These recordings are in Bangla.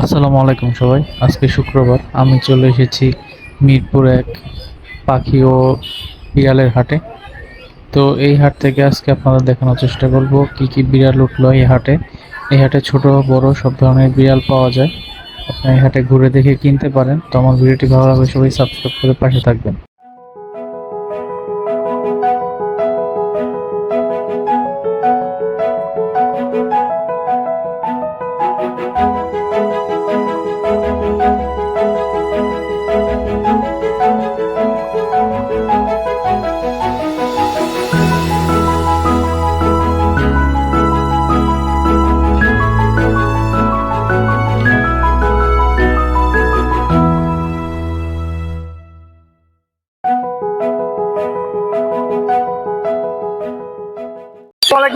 আসসালামু আলাইকুম সবাই। আজকে শুক্রবার। আমি চলে এসেছি মিরপুর এক পাখি ও বিড়ালের হাটে। তো এই হাট থেকে আজকে আপনাদের দেখানোর চেষ্টা করব, কি কি বিড়াল উঠল এই হাটে। এই হাটে ছোট, বড়, সব ধরনের বিড়াল পাওয়া যায়। আপনি এই হাটে ঘুরে দেখে কিনতে পারেন। তো আমার ভিডিওটি ভালো লাগলে সবাই সাবস্ক্রাইব করে পাশে থাকবেন।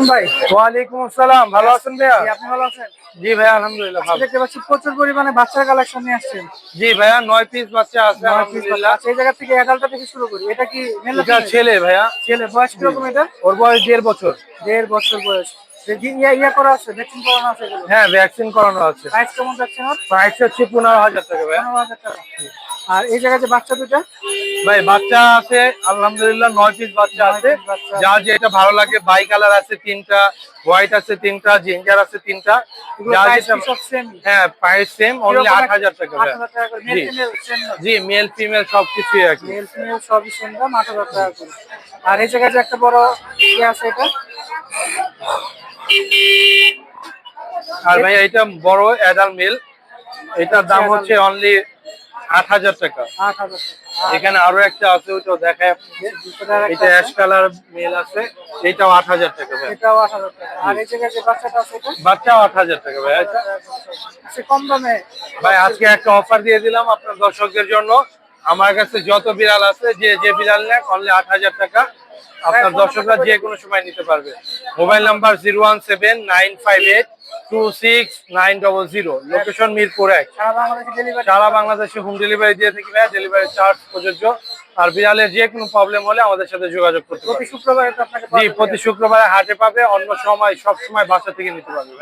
ভাই। ওয়ালাইকুম আসসালাম। ভালো আছেন ভাইয়া? আপনি ভালো আছেন? জি ভাইয়া আলহামদুলিল্লাহ ভালো। দেখতে পাচ্ছি প্রচুর পরিমাণে বাচ্চার কালেকশন নিয়ে আসছেন। জি ভাইয়া নয় পিস বাচ্চা আছে আলহামদুলিল্লাহ। এই জায়গা থেকে অ্যাডাল্টটা থেকে শুরু করি। এটা কি এটা ছেলে ভাইয়া। ছেলে। বয়স এটা? ওর বয়স দেড় বছর। দেড় বছর বয়স। যে কি- ইয়া ইয়া করা আছে ভ্যাকসিন করানো আছে হ্যাঁ ভ্যাকসিন করানো আছে। প্রাইস কেমন যাচ্ছে প্রাইস হচ্ছে পনেরো হাজার টাকা পনেরো হাজার টাকা। আর এই জায়গায় যে বাচ্চা দুটা ভাই বাচ্চা আছে আলহামদুলিল্লাহ নয় পিস বাচ্চা আছে। যা যেটা ভালো লাগে বাই কালার আছে তিনটা হোয়াইট আছে তিনটা জিঞ্জার আছে তিনটা। হ্যাঁ প্রাইস সেম অনলি আট হাজার টাকা জি। মেল ফিমেল সবকিছুই আছে মেল ফিমেল সবই সেম দাম আট হাজার টাকা করে। আর এই জায়গায় যে একটা বড় ইয়ে আছে এটা? আর ভাইয়া এটা বড় অ্যাডাল মেল এটার দাম হচ্ছে অনলি আট হাজার টাকা। এখানে আরও একটা আছে ওইটাও দেখায় এটা অ্যাশ কালার মেল আছে এটাও আট হাজার টাকা ভাই। এটাও আট হাজার টাকা। আর এই জায়গায় যে বাচ্চাটা আছে বাচ্চাও আট হাজার টাকা ভাই। আচ্ছা কম দামে? ভাই আজকে একটা অফার দিয়ে দিলাম আপনার দর্শকদের জন্য। আমার কাছে যত বিড়াল আছে যে যে বিড়াল নেয় অনলি আট হাজার টাকা। আপনার দর্শকরা যে কোনো সময় নিতে পারবে। Mobile number zero one seven nine five eight two six nine double zero location Mirpur এক। সারা বাংলাদেশে হোম ডেলিভারি দিয়ে থাকি ভাই ডেলিভারি চার্জ প্রযোজ্য। আর বিড়ালের যে কোনো প্রবলেম হলে আমাদের সাথে যোগাযোগ করতে প্রতি শুক্রবারে জি প্রতি শুক্রবারে হাটে পাবে অন্য সময় সব সময় বাসা থেকে নিতে পারবে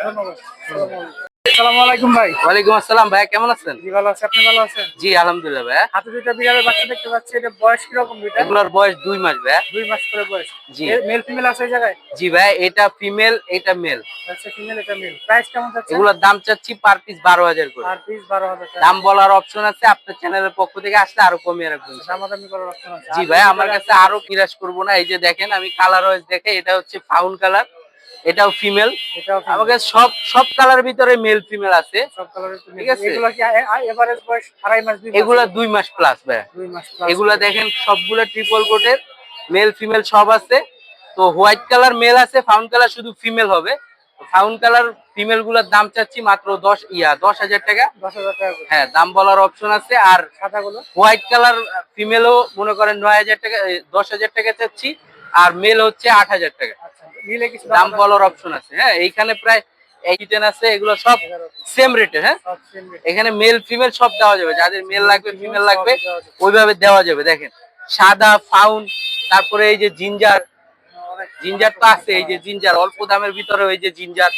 আসসালামু আলাইকুম ভাই। ওয়ালাইকুম আসসালাম ভাই কেমন আছেন? জি ভালো আছে। আপনি ভালো আছেন? জি আলহামদুলিল্লাহ ভাই। হাতে দুইটা বিড়ালের বাচ্চা দেখতে পাচ্ছি। এটা বয়স কীরকম দুইটা? এগুলোর বয়স মাস ভাই। মাস করে বয়স। জি। মেল ফিমেল আছে এই জায়গায়? জি ভাই এটা ফিমেল এটা মেল আচ্ছা ফিমেল এটা মেল প্রাইস কেমন যাচ্ছে? এগুলোর দাম চাচ্ছি পার পিস বারো হাজার করে। আর পিস টাকা। দাম বলার অপশন আছে আপনার চ্যানেলের পক্ষ থেকে আসলে আরও কমিয়ে রাখবেন দামাদামি করার অপশন আছে। জি ভাই আমার কাছে আরও নিরাশ করব না। এই যে দেখেন আমি কালার ওয়াইজ দেখে এটা হচ্ছে ফাউন কালার এটাও ফিমেল কাছে সব সব কালার ভিতরে মেল ফিমেল আছে। সব কালারের ঠিক আছে। এগুলো কি এভারেজ বয়স আড়াই মাস দুই এগুলা দুই মাস প্লাস ভাই। দুই মাস plus। এগুলা দেখেন সবগুলা ট্রিপল কোটের মেল ফিমেল সব আছে। তো হোয়াইট কালার মেল আছে ফাউন কালার শুধু ফিমেল হবে। ফাউন কালার ফিমেলগুলার দাম চাচ্ছি মাত্র দশ ইয়া দশ হাজার টাকা। দশ হাজার টাকা হ্যাঁ দাম বলার অপশন আছে। আর সাদাগুলো? হোয়াইট কালার ফিমেলও মনে করেন নয় হাজার টাকা দশ হাজার টাকা চাচ্ছি। আর মেল হচ্ছে আট হাজার টাকা। নিলে কিছু দাম বলার অপশন আছে। হ্যাঁ এইখানে প্রায় এইটেন আছে এগুলো সব সেম রেটে হ্যাঁ। এখানে মেল ফিমেল সব দেওয়া যাবে। যাদের মেল লাগবে ফিমেল লাগবে ওইভাবে দেওয়া যাবে। দেখেন সাদা ফাউন তারপরে এই যে জিঞ্জার জিঞ্জার তো আছে এই যে জিঞ্জার অল্প দামের ভিতরে ওই যে জিঞ্জার।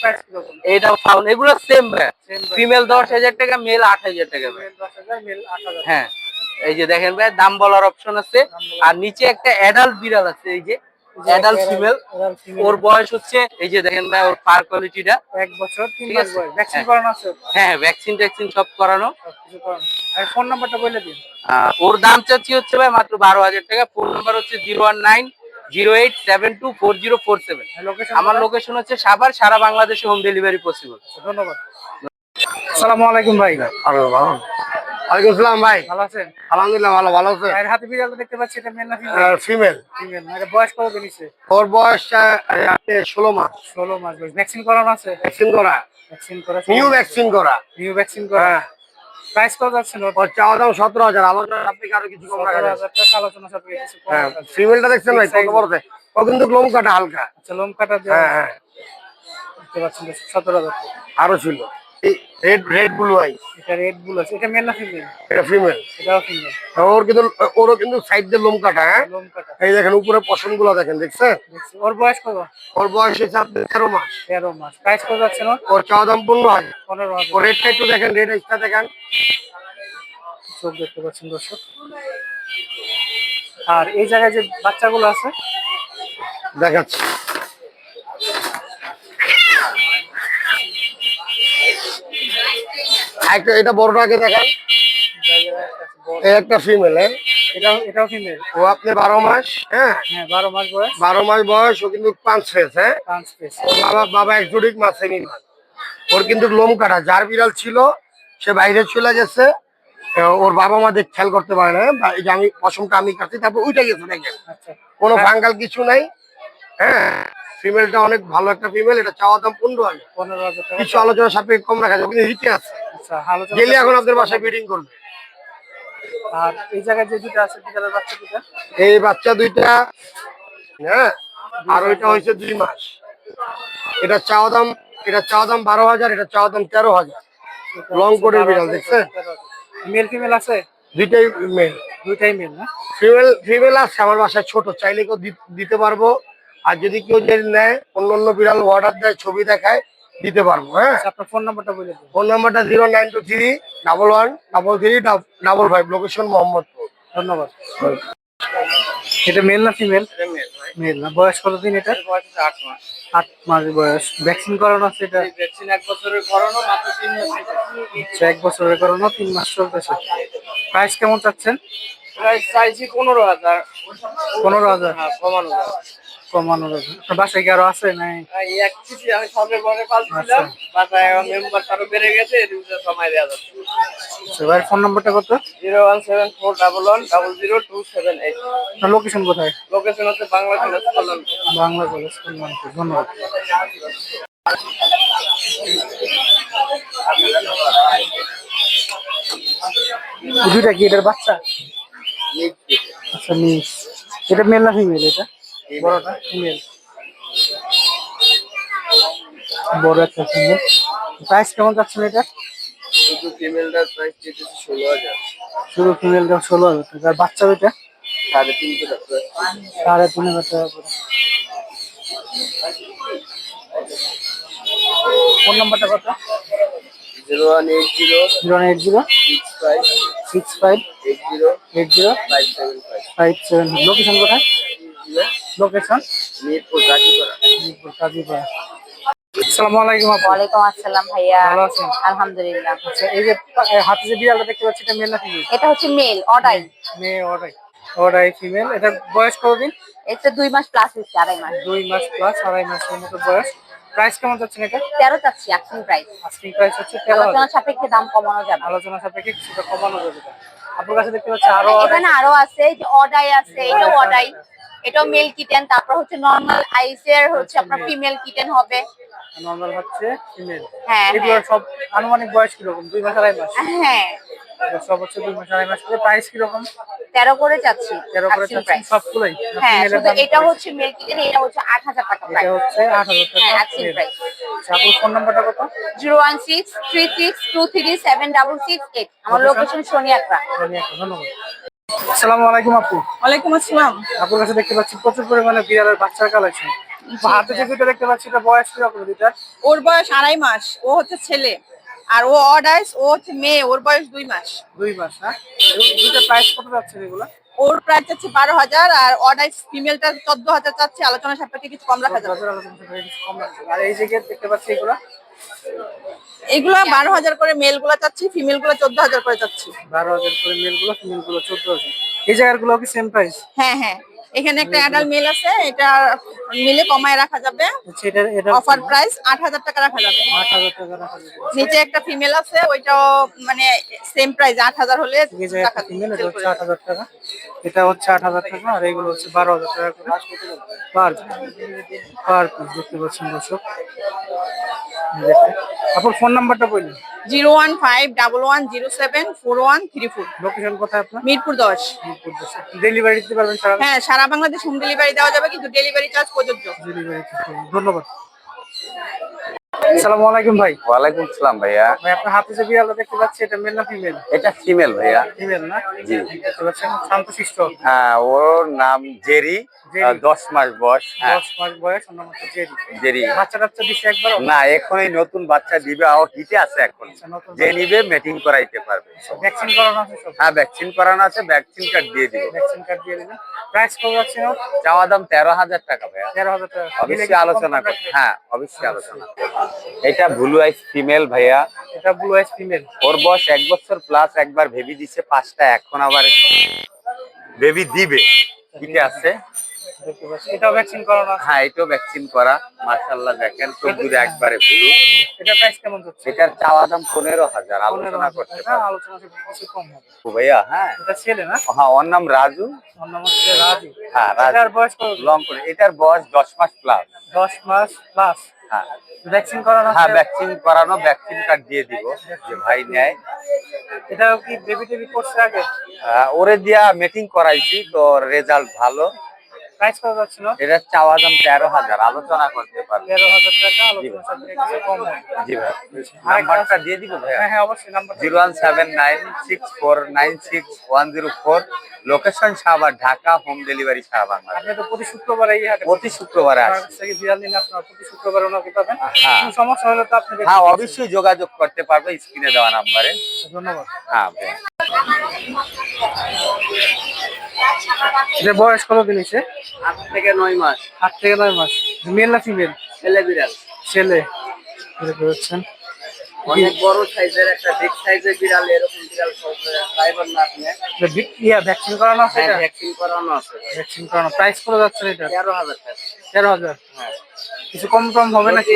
প্রাইস কীরকম ফাউন এগুলো সেম ফিমেল দশ হাজার টাকা মেল আট হাজার টাকা হ্যাঁ এই যে দেখেন ভাই দাম বলার অপশন আছে। আর নিচে একটা অ্যাডাল্ট বিড়াল আছে এই যে অ্যাডাল্ট ফিমেল ওর বয়স হচ্ছে এই যে দেখেন ভাই ওর পার কোয়ালিটিটা এক বছর তিন মাস বয়স। ভ্যাকসিন। করানো আছে হ্যাঁ ভ্যাকসিন ট্যাকসিন সব করানো। আর ফোন নাম্বারটা বলে দিন। ওর দাম চাচ্ছি হচ্ছে ভাই মাত্র বারো হাজার টাকা। ফোন নাম্বার হচ্ছে zero one nine zero eight seven two four zero four seven আমার লোকেশন হচ্ছে সাভার সারা বাংলাদেশে হোম ডেলিভারি পসিবল ধন্যবাদ। আসসালামু আলাইকুম ভাই। ওয়ালাইকুম আসসালাম ভাই। ভালো আছেন? আলহামদুলিল্লাহ ভালো ভালো আছে। ভাইয়ের হাতে বিড়ালটা দেখতে পাচ্ছি এটা মেল না ফিমেল ফিমেল ফিমেল এটা বয়স কত দিন ওর বয়স ষোলো মাস। ষোলো মাস বয়স। ভ্যাকসিন করানো আছে? ভ্যাকসিন করা। ভ্যাকসিন করা নিউ ভ্যাকসিন করা। নিউ ভ্যাকসিন করা। হ্যাঁ। প্রাইস কত যাচ্ছে? ওর ওর চাওয়া দাম সতেরো হাজার। আলোচনা আপনি আরও কিছু কম রাখা আলোচনা কিছু হ্যাঁ ফিমেলটা দেখছেন ভাই কত বড় ও কিন্তু লোম কাটা হালকা। আচ্ছা লোম কাটা হ্যাঁ হ্যাঁ। দেখতে পাচ্ছেন সতেরো হাজার টাকা। আরও ছিল। রেড রেড ব্লু আই এটা রেড বুল আছে। এটা মেল না ফিমেল এটা ফিমেল এটাও ফিমেল ওর কিন্তু ওরও কিন্তু সাইড দিয়ে লোম কাটা হ্যাঁ? লোম কাটা। এই দেখেন উপরে পশমগুলো দেখেন দেখছেন? দেখছি। ওর বয়স কত? ওর বয়স হচ্ছে আপনার তেরো মাস। তেরো মাস। প্রাইস কত যাচ্ছে না ওর চাওয়া দাম পনেরো হাজার। পনেরো ওর রেটটা একটু দেখেন রেড আইসটা দেখেন। চোখ দেখতে পাচ্ছেন দর্শক। আর এই জায়গায় যে বাচ্চাগুলো আছে? দেখাচ্ছি। একটা এটা বড়টাকে দেখেন। একটা ফিমেল হ্যাঁ এটাও এটাও ফিমেল ও আপনি বারো মাস হ্যাঁ? হ্যাঁ বারো মাস বয়স। বারো মাস বয়স ও কিন্তু পাঁচ ফেস হ্যাঁ? পাঁচ পিস বাবা বাবা একজোটিক মাছ নির্মাণ ওর কিন্তু লোম কাটা যার বিড়াল ছিল সে বাইরে চলে গেছে। ওর বাবা মা দেখ খেয়াল করতে পারে না বা এই যে আমি পশমটা আমি কাটছি তারপর উঠে গেছে দেখেন। আচ্ছা। কোনো ফাঙ্গাল কিছু নাই হ্যাঁ? ফিমেলটা অনেক ভালো একটা ফিমেল এটা চাওয়া দাম পনেরো হাজার। পনেরো হাজার কিছু আলোচনা সাপেক্ষে কম রাখা যাবে কিন্তু হিটে আছে। আচ্ছা গেলে এখন আপনাদের বাসায় ব্রিডিং করবে। আর এই জায়গায় যে দুটো আছে বিড়ালের বাচ্চা দুটো এই বাচ্চা দুইটা হ্যাঁ আর ওইটা হয়েছে দুই মাস। এটা চাওয়া দাম এটা চাওয়া দাম বারো হাজার এটা চাওয়া দাম তেরো হাজার। লং কোটের বিড়াল দেখছেন? মেল ফিমেল আছে? দুইটাই মেল দুইটাই মেল না? ফিমেল ফিমেল আছে আমার বাসায় ছোট চাইলে কেউ দিতে পারব। আর যদি কেউ যদি নেয় অন্য অন্য বিড়াল অর্ডার দেয় ছবি দেখায় দিতে পারব হ্যাঁ? আচ্ছা, আপনার ফোন নাম্বারটা বলে দিন। ফোন নাম্বারটা zero nine two three double one double three double five location Mohammadpur. ধন্যবাদ। এটা মেল না ফিমেল মেল না। বয়স কতদিন এটা? আট মাস। আট মাস বয়স। ভ্যাকসিন করানো আছে এটা? ভ্যাকসিন এক বছরের করানো মাত্র তিন মাস আচ্ছা, এক বছরের করানো তিন মাস চলতেছে। প্রাইস কেমন চাচ্ছেন? প্রাইস চাইছি পনেরো হাজার। পনেরো হাজার। হ্যাঁ কমানো। কমানো যাবে আপনার বাসায় কি আরও আছে নাই? এক চিঠি আমি পালছিলাম বাসায় মেম্বার আরও বেড়ে গেছে এর ভিতরে সময় দেওয়া যাচ্ছে। ফোন নাম্বারটা কত? Zero one seven four double one double zero two seven eight. Location কোথায়? লোকেশন হচ্ছে বাংলা কলেজ কল্যাণ বাংলা কলেজ ধন্যবাদ। দুইটা কি এটার বাচ্চা? আচ্ছা মিক্স। এটা মেল না ফিমেল এটা? বড়টা ফিমেল বড় একটা ফিমেল প্রাইস কেমন যাচ্ছে এটা শুধু ফিমেলটার প্রাইস চেয়েছে ষোলো হাজার। শুধু ফিমেলটা ষোলো হাজার টাকা। আর বাচ্চা দুইটা? সাড়ে তিনশো টাকা সাড়ে তিন হাজার টাকা করে। ফোন নাম্বারটা কত? Zero one eight zero zero eight zero six five six five eight zero eight zero five seven five. Five seven location কোথায়? লোকেশন মিরপুর কাজীপাড়া আসসালামু আলাইকুম আপু। ওয়ালাইকুম আসসালাম ভাইয়া। ভালো আছেন? আলহামদুলিল্লাহ। আচ্ছা এই যে হাতে যে বিড়ালটা দেখতে পাচ্ছি এটা মেল না ফিমেল এটা হচ্ছে মেল অডাই। মেয়ে ওটাই ওটাই ফিমেল এটা বয়স কতদিন? এটা দুই মাস প্লাস হচ্ছে আড়াই মাস। দুই মাস প্লাস আড়াই মাসের মতো বয়স। প্রাইস কেমন যাচ্ছে এটা? তেরো চাচ্ছি আক্সিং প্রাইস আস্কিং প্রাইস হচ্ছে তেরো হাজার। আলোচনা সাপেক্ষে দাম কমানো যাবে। আলোচনা সাপেক্ষে কিছুটা কমানো যাবে। আপনার কাছে দেখতে পাচ্ছি আরও এখানে আরও আছে এই যে অডাই আছে এটাও অডাই এটাও মেল কিটেন তারপর হচ্ছে নর্মাল আইসের হচ্ছে আপনার ফিমেল কিটেন হবে। নর্মাল হচ্ছে ফিমেল হ্যাঁ এগুলো সব আনুমানিক বয়স কীরকম? দুই মাস আড়াই মাস? হ্যাঁ। দুই মাস আড়াই মাস করে প্রাইস কীরকম? তেরো করে চাচ্ছি তেরো করে সবগুলোই? হ্যাঁ শুধু এটা হচ্ছে মেল এটা হচ্ছে আট হাজার টাকা এটা হচ্ছে আট হাজার টাকা হ্যাঁ প্রাইস আচ্ছা, আপনার ফোন নাম্বারটা কত? Zero one six three six two three seven double six eight. আমার লোকেশন ধন্যবাদ ধন্যবাদ। আসসালামু আলাইকুম আপু। ওয়ালাইকুম আসসালাম। আপনার কাছে দেখতে পাচ্ছি প্রচুর পরিমাণে বিড়ালের বাচ্চার কালেকশন হাতে যে দেখতে পাচ্ছি এটা বয়স কীরকম দুইটা ওর বয়স আড়াই মাস ও হচ্ছে ছেলে। আর ও অডাইস ও হচ্ছে মেয়ে ওর বয়স দুই মাস। দুই মাস হ্যাঁ? দুটো প্রাইস কত যাচ্ছে এগুলো? ওর প্রাইস হচ্ছে বারো হাজার আর অডাইস ফিমেলটা চোদ্দ হাজার চাচ্ছে আলোচনা সাপেক্ষে কিছু কম রাখা যাবে। আর এই যে দেখতে পাচ্ছি এগুলো? এগুলো বারো হাজার করে মেলগুলা চাচ্ছি ফিমেলগুলো চোদ্দ হাজার করে চাচ্ছি। বারো হাজার করে মেলগুলো ফিমেলগুলো চোদ্দ হাজার। এই জায়গারগুলো কি সেম প্রাইস হ্যাঁ হ্যাঁ। এখানে একটা অ্যাডাল্ট মেল আছে এটা মিলে কমায় রাখা যাবে। অফার প্রাইস আট হাজার টাকা রাখা যাবে। নিচে একটা ফিমেল আছে ওইটাও মানে সেম প্রাইস আট হাজার হলে আট হাজার টাকা। এটা হচ্ছে আট হাজার টাকা আর এইগুলো হচ্ছে বারো হাজার টাকা করে। পার পার পিস দেখতে পাচ্ছেন দর্শক। আপনার ফোন নাম্বারটা বলুন। Zero one five double one zero seven four one three four. Location কোথায় আপনার? মিরপুর দশ। ডেলিভারি দিতে পারবেন সারা? হ্যাঁ সারা বাংলাদেশ হোম ডেলিভারি দেওয়া যাবে কিন্তু ডেলিভারি চার্জ প্রযোজ্য। ডেলিভারি ধন্যবাদ। আসসালামু আলাইকুম ভাই। ওয়ালাইকুম সালাম ভাইয়া। ভাই আপনার হাতে যে বিড়ালটা দেখতে পাচ্ছি এটা মেল না ফিমেল এটা ফিমেল ভাইয়া। ফিমেল না? জি। দেখতে পাচ্ছেন শান্তশিষ্ট। হ্যাঁ ওর নাম জেরি। দশ মাস বয়স। হ্যাঁ। দশ মাস বয়স ওর নাম হচ্ছে জেরি। জেরি। বাচ্চা টাচ্চা দিচ্ছে একবার না এখনই নতুন বাচ্চা দিবে ও হিটে আছে এখন। যে নিবে মেটিং করাইতে পারবে। ভ্যাকসিন করানো আছে সব? হ্যাঁ ভ্যাকসিন করানো আছে ভ্যাকসিন কার্ড দিয়ে দিব। ভ্যাকসিন কার্ড দিয়ে দিবেন। প্রাইস কত যাচ্ছে চাওয়া দাম তেরো হাজার টাকা ভাইয়া। তেরো হাজার টাকা। অবশ্যই আলোচনা হ্যাঁ অবশ্যই আলোচনা। এটা ব্লু আইস ফিমেল ভাইয়া। এটা ব্লু আইস ফিমেল ওর বয়স এক বছর প্লাস একবার ভেবি দিছে পাঁচটা এখন আবার বেবি দিবে। হিটে আছে? এটাও ভ্যাকসিন করানো হ্যাঁ এটাও ভ্যাকসিন করা। মাশাল্লাহ দেখেন চোখ দূরে একবারে ব্লু এটা প্রাইস কেমন যাচ্ছে? এটার চাওয়া দাম পনেরো হাজার পনেরো আলোচনা করতে টাকা আলোচনা কিছু কম হবে। ভাইয়া হ্যাঁ। এটা ছেলে না? হ্যাঁ ওর নাম রাজু। ওর নাম হচ্ছে রাজু। হ্যাঁ এটার বয়স লং করে। এটার বয়স দশ মাস প্লাস দশ মাস প্লাস হ্যাঁ। ভ্যাকসিন করানো হ্যাঁ ভ্যাকসিন করানো ভ্যাকসিন কার্ড দিয়ে দিব যে ভাই নেয়। এটাও কি বেবি টেবি করছে আগে? আহ, ওরে দিয়া মিটিং করাইছি তো রেজাল্ট ভালো। প্রাইস কত যাচ্ছিল? এটার চাওয়া দাম তেরো হাজার আলোচনা করতে পারবে। তেরো হাজার টাকা আলোচনা সাপেক্ষে কিছু কম জি ভাই। নাম্বারটা দিয়ে দিব ভাইয়া। হ্যাঁ হ্যাঁ অবশ্যই number zero one seven nine six four nine six one zero four. Location Shahbag Dhaka home delivery Shahbag আপনি তো প্রতি শুক্রবার এই হাটে প্রতি শুক্রবারে থেকে আপনার প্রতি শুক্রবার ওনাকে পাবেন। হ্যাঁ। কোনো সমস্যা হলে তো আপনি হ্যাঁ অবশ্যই যোগাযোগ করতে পারবে স্ক্রিনে দেওয়া নাম্বারে। ধন্যবাদ। হ্যাঁ। এটা বয়স কত দিন হয়েছে? আট থেকে নয় মাস। আট থেকে নয় মাস। মেল না ফিমেল? ছেলে বিড়াল। ছেলে। দেখতে অনেক বড় সাইজের একটা বিগ সাইজের বিড়াল এরকম বিড়াল ড্রাইভার না আপনি ইয়া ভ্যাকসিন করানো আছে ভ্যাকসিন করানো আছে। ভ্যাকসিন করানো। প্রাইস কত যাচ্ছে এটা? তেরো হাজার টাকা। তেরো হাজার। কিছু কম কম হবে নাকি?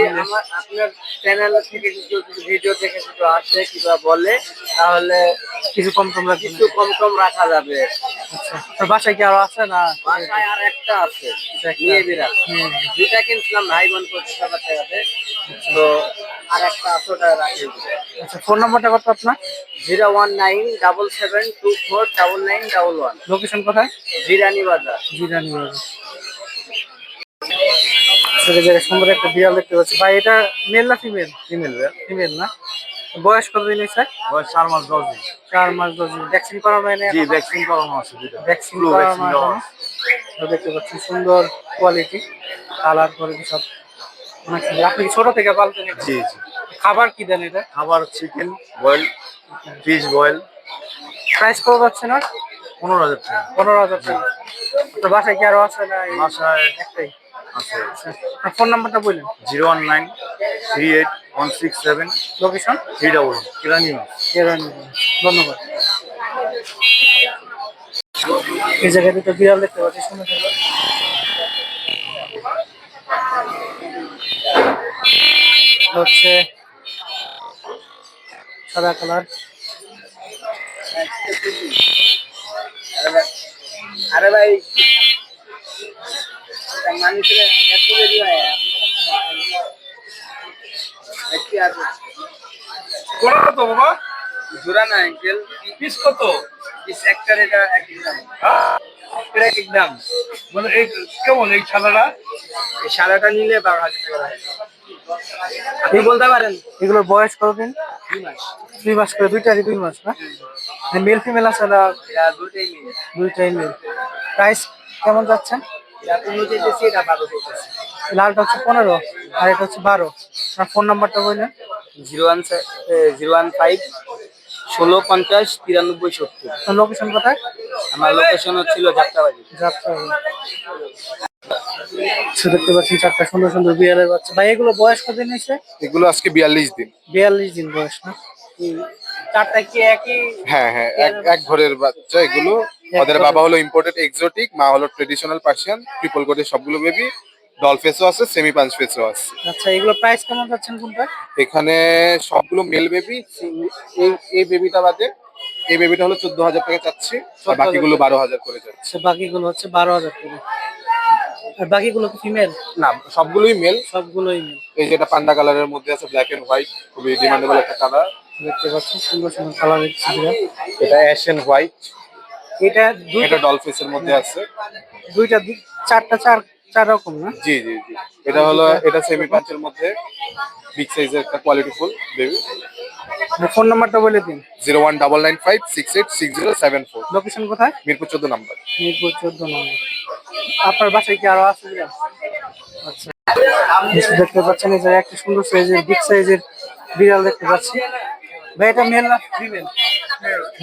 আপনার চ্যানেল থেকে যদি ভিডিও থেকে কিছু আসে কিংবা বলে তাহলে কিছু কম কম কিছু কম কম রাখা যাবে। আচ্ছা বাসায় কি আরও আছে না? বাসায় আর একটা আছে। একটা। নিয়ে হুম। দুইটা কিনছিলাম ভাই বোন পঁচিশ হাজার টাকাতে। তো আর একটা আছে ওটা রাখি। আচ্ছা ফোন নাম্বারটা কত আপনার? Zero one nine double seven two four double nine double one. Location কোথায়? জিরানি বাজার। জিরানি বাজার। সেটা জায়গায় সুন্দর একটা বিড়াল দেখতে পাচ্ছি। ভাই এটা মেল না ফিমেল ফিমেল ফিমেল না? বয়স কত দিন হয়েছে? বয়স চার মাস দশ দিন। চার মাস দশ দিন। ভ্যাকসিন করানো হয়নি জি ভ্যাকসিন করানো আছে ভ্যাকসিন করানো? তো দেখতে পাচ্ছি সুন্দর কোয়ালিটি কালার কোয়ালিটি সব আপনি ছোট থেকে পালতেন? জি জি। খাবার কি দেন এটা? খাবার chicken boil fish boil price কত যাচ্ছে না? পনেরো হাজার টাকা। পনেরো হাজার টাকা। আপনার বাসায় কি আরও আছে না বাসায় একটাই? ফোন নাম্বারটা বললেন? Zero one nine three eight one six seven. Location three double কিরানি মাছ ধন্যবাদ। এই জায়গায় দুটো বিড়াল দেখতে পাচ্ছি সুন্দর হচ্ছে সাদা কালার। আরে ভাই। মানুষের এত দেরি হয়? একটি আছে। কত বাবা? জোড়া না আঙ্কেল পিস কত? পিস একটা এটা একই দাম এটা এক এক দাম। মানে এই কেমন এই এই সাদাটা নিলে বারো হাজার টাকা আপনি বলতে পারেন? এগুলোর বয়স কতদিন? দুই মাস। দুই মাস করে দুই মাস না? মেল ফিমেল আছে দুইটাই মেল প্রাইস কেমন যাচ্ছেন লালটা হচ্ছে পনেরো আর এটা হচ্ছে বারো। আপনার ফোন নাম্বারটা বললেন? Zero one zero one five ষোলো পঞ্চাশ তিরানব্বই সত্তর। আপনার লোকেশন কোথায়? আমার লোকেশন হচ্ছিল যাত্রাবাড়ি। যাত্রা সে দেখতে পাচ্ছেন চারটা সুন্দর সুন্দর বিড়ালের বাচ্চা। ভাই এগুলো বয়স কত দিন হয়েছে? এগুলো আজকে বিয়াল্লিশ দিন। বিয়াল্লিশ দিন বয়স না? চারটা কি একই? হ্যাঁ হ্যাঁ এক এক ঘরের বাচ্চা এগুলো। ওদের বাবা হলো ইম্পোর্টেড এক্সোটিক মা হলো ট্রেডিশনাল পার্সিয়ান ট্রিপল কোটের সবগুলো বেবি ডল ফেসও আছে সেমি পাঞ্চ ফেসও আছে। আচ্ছা এগুলো প্রাইস কেমন যাচ্ছেন কোনটা? এখানে সবগুলো মেল বেবি এই এই বেবিটা বাদে এই বেবিটা হলো চোদ্দ হাজার টাকা চাচ্ছি আর বাকিগুলো বারো হাজার করে যাচ্ছে। আচ্ছা বাকিগুলো হচ্ছে বারো হাজার টাকা আর বাকিগুলো কি ফিমেল না সবগুলোই মেল সবগুলোই মেল এই যেটা পান্ডা কালারের মধ্যে আছে ব্ল্যাক এন্ড হোয়াইট খুবই ডিমান্ডেবল একটা কালার দেখতে পাচ্ছেন সুন্দর সুন্দর কালার এটা অ্যাশ এন্ড হোয়াইট এটা দুইটা ডল ফেসের মধ্যে আছে। দুইটা চারটা চার চার রকম না? জি জি জি। এটা হলো এটা সেমি পাঁচের মধ্যে। বিগ সাইজের একটা কোয়ালিটি ফুল বেবি ফোন নাম্বারটা বলে দিন। Zero one double nine five six eight six zero seven four location কোথায়? মিরপুর চোদ্দ নাম্বার। মিরপুর চোদ্দ নম্বর। আপনার বাসায় কি আরও আছে আচ্ছা। দেখতে পাচ্ছেন এই যে একটা সুন্দর সাইজের বিগ সাইজের বিড়াল দেখতে পাচ্ছি। ভাই এটা মেল না? ফিমেল।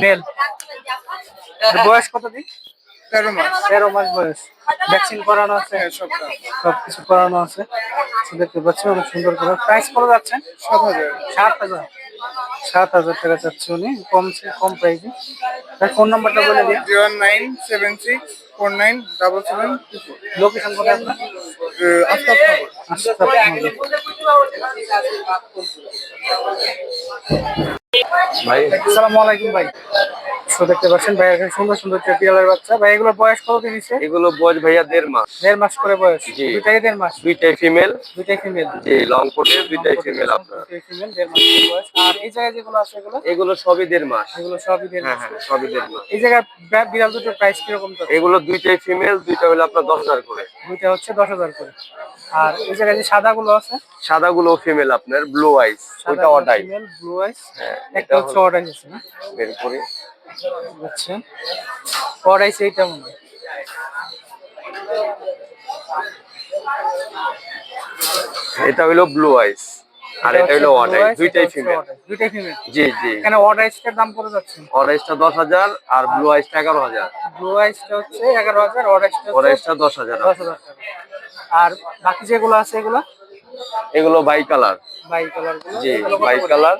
মেল। বয়স কত দিন? তেরো মাস। তেরো মাস বয়স। ভ্যাকসিন করানো আছে? সব কিছু করানো আছে। দেখতে পাচ্ছেন অনেক সুন্দর করে। প্রাইস কত যাচ্ছেন? সাত হাজার। সাত হাজার। সাত হাজার টাকা চাচ্ছে উনি। কম কম প্রাইসে তার ফোন নাম্বারটা বলে দিন। Zero nine seven six four nine double seven location কোথায় আপনার? আফতাবনগর। আশরাফনগর। ভাই আসসালামু আলাইকুম ভাই। দেখতে পাচ্ছেন ভাই এখানে সুন্দর সুন্দর বিড়ালের বাচ্চা। ভাই এগুলোর বয়স কত দিন হচ্ছে এগুলো বয়স ভাইয়া দেড় মাস। দেড় মাস করে বয়স। জি। দুইটাই দেড় মাস? দুইটাই ফিমেল দুইটাই ফিমেল যে লং কোটের দুইটাই ফিমেল আপনার দুইটাই ফিমেল দেড় মাস করে বয়স। আর এই জায়গায় যেগুলো আছে এগুলো? এগুলো সবই দেড় মাস। এগুলো সবই দেড় হ্যাঁ মাস। হ্যাঁ সবই দেড় মাস। এই জায়গায় বিড়া- বিড়াল দুটোর প্রাইস তো? এগুলো দুইটাই ফিমেল দুইটা হলো আপনার দশ হাজার করে। দুইটা হচ্ছে দশ হাজার করে। আর এই জায়গায় যে সাদাগুলো আছে? সাদাগুলো ফিমেল আপনার ব্লু আইস ওইটা অডাই ফিমেল ব্লু আইস হ্যাঁ, এটা হচ্ছে অর্ডাইস আছে না? বের করে। বুঝছে অর্ডাইস এইটা মনে এটা হলো ব্লু আইস আর এটা হলো অডাই দুইটাই ফিমেল দুইটাই ফিমেল জি জি। এখানে অর্ডাইসটার দাম কত যাচ্ছে? অডাইসটা দশ হাজার আর ব্লু আইসটা এগারো হাজার। ব্লু আইসটা হচ্ছে এগারো হাজার অর্ডাইসটা অডাইসটা দশ হাজার। দশ হাজার আর বাকি যেগুলো আছে এগুলো? এগুলো বাই কালার বাই কালার জি বাই কালার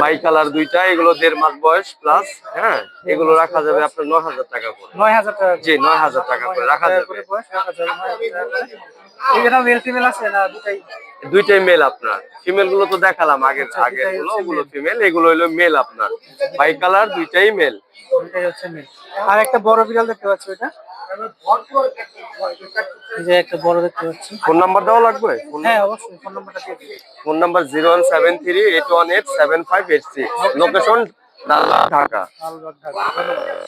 বাই কালার দুইটা এগুলো দেড় মাস বয়স প্লাস হ্যাঁ এগুলো রাখা যাবে আপনার নয় হাজার টাকা করে। নয় হাজার টাকা জি নয় হাজার টাকা করে রাখা যাবে। দুইটাই মেল আপনার। ফিমেলগুলো তো দেখালাম আগের আচ্ছা, আগেরগুলো ওগুলো ফিমেল এগুলো হলো মেল আপনার। বাই কালার দুইটাই মেল দুটাই হচ্ছে মেল আর একটা বড় বিড়াল দেখতে পাচ্ছি এই যে একটা বড় দেখতে পাচ্ছি। ফোন নাম্বার দেওয়া লাগবে? হ্যাঁ অবশ্যই ফোন নাম্বারটা দিয়ে দিন। Phone number zero one seven three eight one eight seven five eight six location Dhaka. Lalbagh Dhaka. ধন্যবাদ।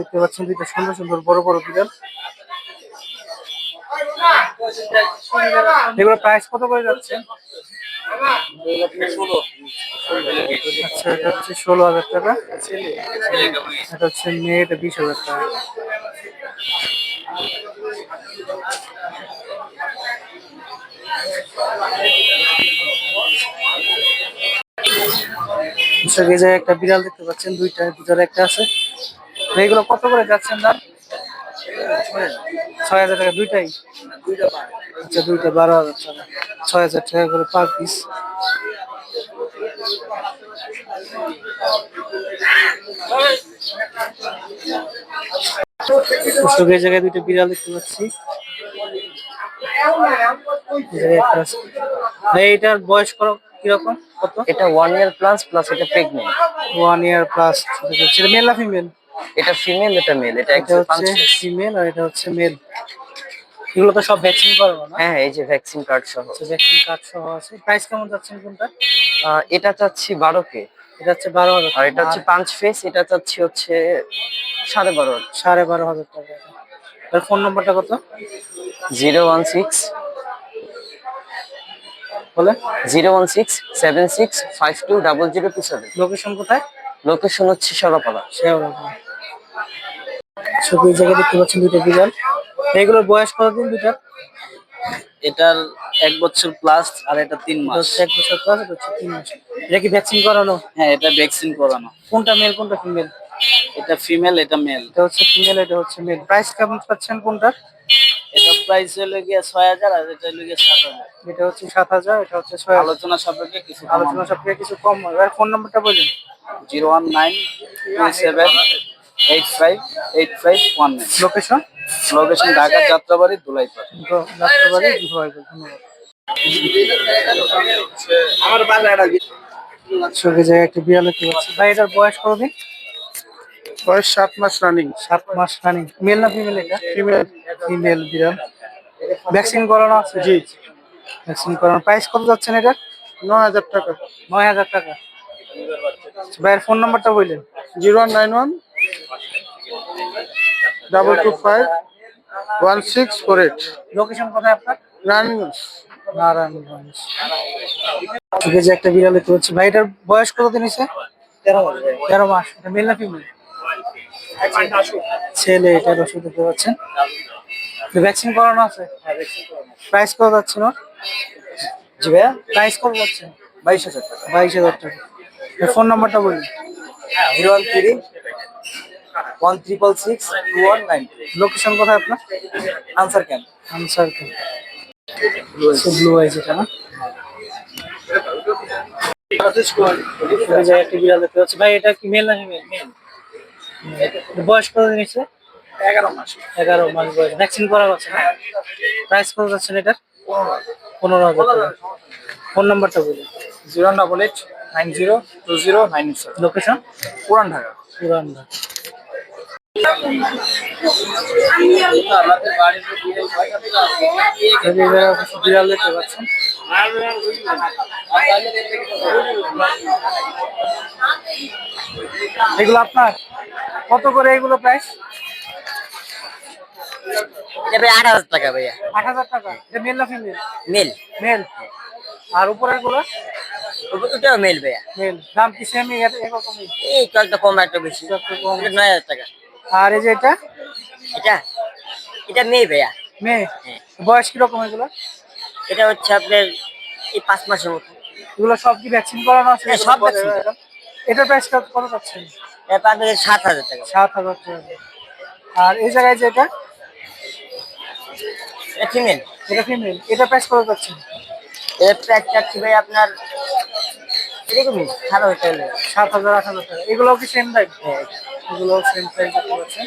দেখতে পাচ্ছেন দুইটা সুন্দর সুন্দর বড় বড় বিড়াল। এগুলো প্রাইস কত করে যাচ্ছে? আচ্ছা এটা হচ্ছে ষোলো হাজার টাকা। এটা হচ্ছে মেয়ে এটা বিশ হাজার টাকা। যে একটা বিড়াল দেখতে পাচ্ছেন, দুইটা, ভিতরে একটা আছে। এগুলো কত করে যাচ্ছেন দাম? ছয় হাজার টাকা দুইটাই? আচ্ছা দুইটা বারো হাজার টাকা। ছয় হাজার টাকা করে পার পিস এই জায়গায় দুইটা বিড়াল দেখতে পাচ্ছি। এইটার বয়স কীরকম? কত? এটা ওয়ান ইয়ার প্লাস প্লাস এটা প্রেগনেন্ট ওয়ান ইয়ার প্লাস সেটা মেল না ফিমেল এটা ফিমেল এটা মেল এটা এটা হচ্ছে ফিমেল আর এটা হচ্ছে মেল এগুলো তো সব ভ্যাকসিন করাবো না? হ্যাঁ এই যে ভ্যাকসিন কার্ড সহ। আছে ভ্যাকসিন কার্ড সহ আছে। প্রাইস কেমন যাচ্ছেন কোনটা? এটা চাচ্ছি বারো কে। এটা হচ্ছে বারো হাজার আর এটা হচ্ছে পাঁচ ফেস এটা চাচ্ছি হচ্ছে সাড়ে বারো সাড়ে বারো হাজার টাকা। তার ফোন নাম্বারটা কত? Zero one six. বলে zero one six seven six five two double zero two seven. Location কোথায়? লোকেশন হচ্ছে সরাপাড়া শেওড়াপাড়া। ছবি জায়গায় দেখতে পাচ্ছেন দুইটা বিড়াল। এগুলোর বয়স কতদিন দুইটা? এটার এক বছর প্লাস আর এটা তিন মাস। এক বছর প্লাস এটা হচ্ছে তিন মাস। এটা কি ভ্যাকসিন করানো? হ্যাঁ এটা ভ্যাকসিন করানো। কোনটা মেল কোনটা ফিমেল এটা ফিমেল এটা মেল এটা হচ্ছে ফিমেল এটা হচ্ছে মেল প্রাইস কেমন পাচ্ছেন কোনটার? এটা প্রাইস হলো গিয়ে ছয় হাজার আর এটা হলো গিয়ে সাত হাজার। এটা হচ্ছে সাত হাজার এটা হচ্ছে ছয় হাজার। আলোচনা সাপেক্ষে কিছু আলোচনা সবথেকে কিছু কম হবে। আর ফোন নাম্বারটা বলুন। Zero one nine two seven eight five eight five one nine. Location location Dhaka Jatrabari Dholaipar. রাষ্ট্রবাড়ি ধন্যবাদ। চোখে জায়গায় একটা বিড়াল পাচ্ছি। ভাই এটার বয়স কতদিন? বয়স সাত মাস রানিং সাত মাস রানিং মেল না ফিমেল এটা? ফিমেল ফিমেল বিড়াল। ভ্যাকসিন করানো আছে? জি। ভ্যাকসিন করানো। প্রাইস কত যাচ্ছেন এটা নয় হাজার টাকা। নয় হাজার টাকা। ভাইয়ের ফোন নাম্বারটা বললেন। Zero one nine one double two five one six four eight location কোথায় আপনার? রানিগঞ্জ নারায়ণগঞ্জ। ঠিক আছে একটা বিড়াল দেখতে পাচ্ছি। ভাই এটার বয়স কত দিন হয়েছে? তেরো মাস। তেরো মাস। এটা মেল না ফিমেল ছেলে এটা দর্শক দেখতে পাচ্ছেন। ভ্যাকসিন করানো আছে? প্রাইস কত যাচ্ছে না? জি ভাইয়া প্রাইস কত যাচ্ছে? বাইশ হাজার টাকা। বাইশ হাজার টাকা। ফোন নাম্বারটা বলুন। Zero one three one triple six two one nine location কোথায় আপনার? Ansar camp Ansar camp blue eyes এটা না? ভাই এটা কি মেল না ফিমেল মেল বয়স কত দিন হচ্ছে এগারো মাস। এগারো মাস বয়স। ভ্যাকসিন করা আছে না? প্রাইস কত আছে এটার? পনেরো হাজার টাকা। ফোন নাম্বারটা বলুন। Zero double eight nine zero two zero nine location পুরান ঢাকা। পুরান ঢাকা। বিড়াল দেখতে পাচ্ছেন এগুলো আপনার? কত করে এগুলো প্রাইস আট হাজার টাকা ভাইয়া। আট হাজার টাকা? এটা মেল না ফিমেল মেল মেল আর উপরেরগুলো? ওটাও মেল ভাইয়া। মেল দাম কি সেম এই কয়েকটা কম একটা বেশি। কম। নয় হাজার টাকা। আর এই যে এটা? এটা এটা মেয়ে ভাইয়া। মেয়ে? হ্যাঁ। বয়স কীরকম এগুলো? এটা হচ্ছে আপনার এই পাঁচ মাসের মতো। এগুলো সব কি ভ্যাকসিন করানো আছে? হ্যাঁ, সব করা। এটার প্রাইস কত পাচ্ছেন এটা আপনাদের সাত হাজার টাকা। সাত হাজার টাকা। আর এই জায়গায় যে এটা? এটা ফিমেল এটা ফিমেল এটা প্রাইস কত পাচ্ছেন এর প্রাইস চাচ্ছি ভাই আপনার এরকমই সাত হাজার টাকা। সাত হাজার আট হাজার টাকা। এগুলো কি সেম দাম এগুলো সেম প্রাইস দেখতে পাচ্ছেন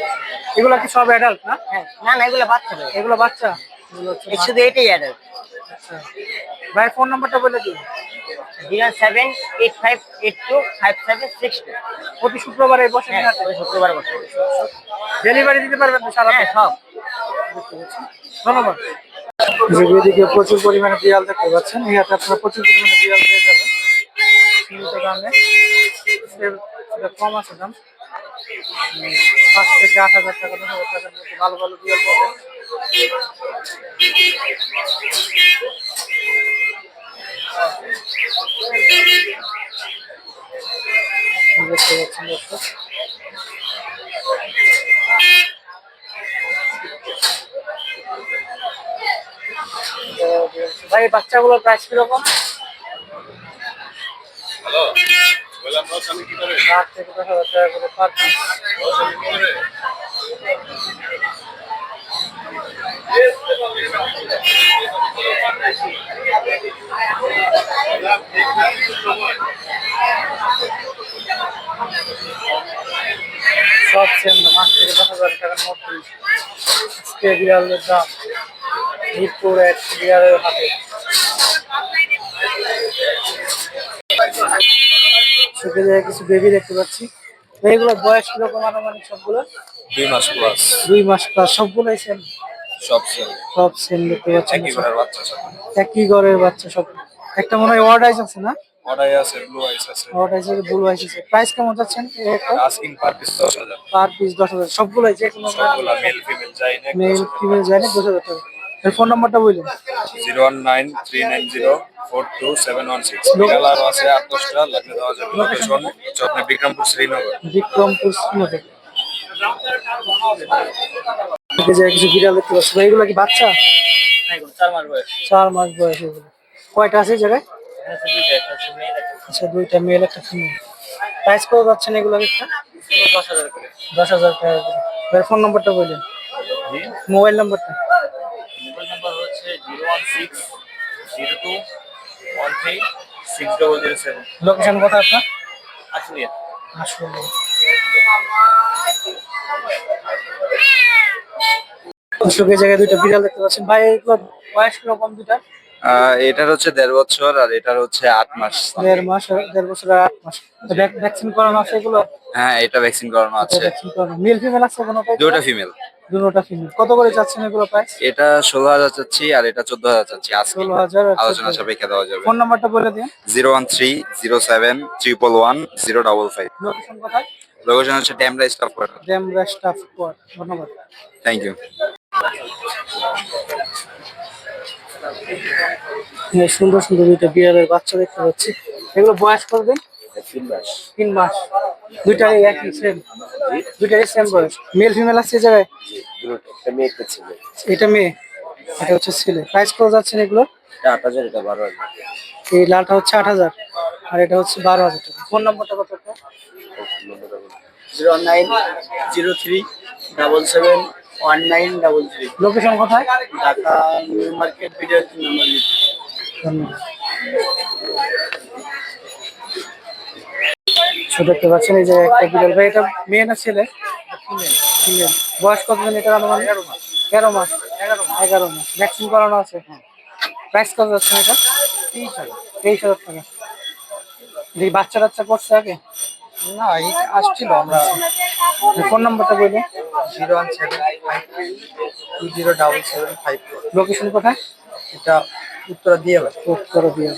এগুলো কি সব অ্যাডাল্ট না? হ্যাঁ না না এগুলো বাচ্চা এগুলো বাচ্চা? এগুলো শুধু এটাই অ্যাডাল্ট আচ্ছা। ভাই ফোন নাম্বারটা বলে দিন zero seven eight five eight two five seven six two. প্রতি শুক্রবারে বসে হ্যাঁ শুক্রবার বসে। ডেলিভারি দিতে পারবেন তো সারা হ্যাঁ সব। ধন্যবাদ। এদিকে প্রচুর পরিমাণে বিড়াল দেখতে পাচ্ছেন এই হাতে আপনারা প্রচুর পরিমাণে বিড়াল পেয়ে যাবেন। কম আছে দাম। পাঁচ থেকে আট হাজার টাকা দশ হাজার টাকার মধ্যে ভালো ভালো বিড়াল পাবেন। ভাই, বাচ্চাগুলোর প্রাইস কীরকম? আট থেকে দশ হাজার টাকা করে পার পিস সব সেম আট থেকে দশ হাজার টাকার মধ্যে আজকে বিড়ালের দাম মিরপুর এক বিড়ালের হাতে সেখানে জায়গায় কিছু বেবি দেখতে পাচ্ছি। এইগুলো বয়স কীরকম আনুমানিক সবগুলো? দুই মাস প্লাস দুই মাস প্লাস সবগুলোই সেম সব সেল সব সেম দেখতে পাচ্ছি। একই ঘরের বাচ্চা সব। একই ঘরের বাচ্চা সব। একটা মনে হয় ওয়ার্ড আইস আছে না? আছে ব্লু আইস আছে। ওয়ার্ড আইস আছে ব্লু আইস আছে। প্রাইস কেমন যাচ্ছেন একটা? আস্কিং পার পিস দশ হাজার। পার পিস দশ হাজার। সবগুলোই যে কোনো সবগুলা মেল ফিমেল যাই না মেল ফিমেল যায় না দশ হাজার টাকা। এর ফোন নাম্বারটা বললেন zero one nine three nine zero four two seven one six. আছে আট দশটা লাগলে দেওয়া যাবে লোকেশন হচ্ছে আপনার বিক্রমপুর শ্রীনগর। বিক্রমপুর যে কিছু বিড়াল দেখতে পাচ্ছি। ভাই, এগুলো কি বাচ্চা? চার মাস বয়স। চার মাস বয়স এগুলো। কয়টা আছে জায়গায়? আচ্ছা দুইটা মেল একটা ফিমেল প্রাইস কত যাচ্ছেন এগুলো একটা দশ হাজার করে। দশ হাজার টাকা করে। এর ফোন নাম্বারটা বললেন মোবাইল নাম্বারটা six zero two one three six double zero seven location কোথায় আপনার? অশোকের জায়গায় দুইটা বিড়াল দেখতে পাচ্ছেন। ভাই এগুলো বয়স কীরকম এটার হচ্ছে দেড় বছর আর এটার হচ্ছে আট মাস। দেড় মাস দেড় বছর আর আট মাস। ভ্যাকসিন করানো আছে এগুলো? হ্যাঁ এটা ভ্যাকসিন করানো আছে। ভ্যাকসিন করানো। মেল ফিমেল আছে কোনো? দুটো ফিমেল। দুটোটা ফিমেল কত করে চাচ্ছেন এগুলো প্রাইস এটা ষোলো হাজার চাচ্ছি আর এটা চোদ্দ হাজার চাচ্ছি। আজকে ষোলো হাজার আলোচনা সাপেক্ষে দেওয়া যাবে। ফোন নাম্বারটা বলে দিন। Zero one three zero seven triple one zero double five. Location কোথায়? লোকেশন হচ্ছে Damra staff quarter Damra staff quarter ধন্যবাদ। থ্যাংক ইউ সুন্দর সুন্দর দুইটা বিড়ালের বাচ্চা দেখতে পাচ্ছি। এগুলো বয়স করবেন তিন মাস। দুইটারই একই সেম। দুইটারই সেম বয়স। মেল ফিমেল আছে জায়গায়? এটা মেয়ে? এটা হচ্ছে ছেলে। প্রাইস কত যাচ্ছেন এগুলো? আট হাজার এটা বারো হাজার। এই লালটা হচ্ছে আট হাজার। আর এটা হচ্ছে বারো হাজার টাকা। ফোন নম্বরটা কত? Zero nine zero three double seven one nine double three. Location কোথায়? ঢাকা নিউ মার্কেট ভিডিও তিন নম্বর ধন্যবাদ। ছোট দেখতে পাচ্ছেন এই যে একটা বিড়াল। ভাই এটা মেয়ে না ছেলে? বয়স কতদিন এটা আনুমানিক? তেরো মাস। তেরো মাস। এগারো এগারো মাস। ভ্যাকসিন করানো আছে? প্রাইস কত যাচ্ছে এটা? তেইশ হাজার। তেইশ হাজার টাকা। এই বাচ্চা টাচ্চা করছে আগে? না এই আসছিল আমরা ফোন নাম্বারটা বলুন। Zero one seven five two zero double seven five location কোথায়? এটা উত্তরা দিয়ে উত্তর দিয়ে